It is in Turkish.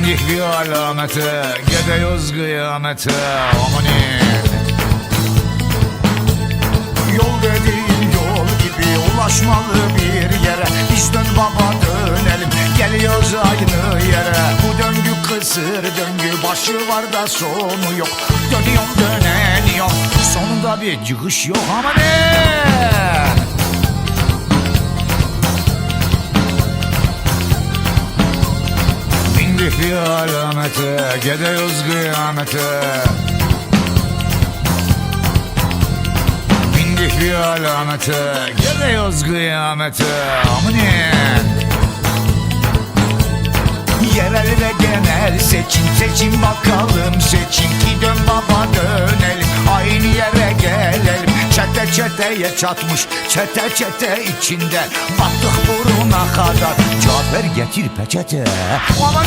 Bindik bir alamete Gidiyoruz kıyamete Amanin Yol dediğin yol gibi ulaşmalı bir yere. Biz dön baba dönelim. Geliyoruz aynı yere. Bu döngü kısır döngü başı var da sonu yok. Dönüyorum döneniyorum sonunda bir çıkış yok ama bir alamete Gidiyoruz kıyamete. Bindik bir alamete Gidiyoruz kıyamete. Amanin Yerel ve genel seçim seçim bakalım. Seçim ki dön baba dönelim. Aynı yere gelelim. Çete çeteye çatmış çete çete içinde Battık buruna kadar Ver getir peçete. Aman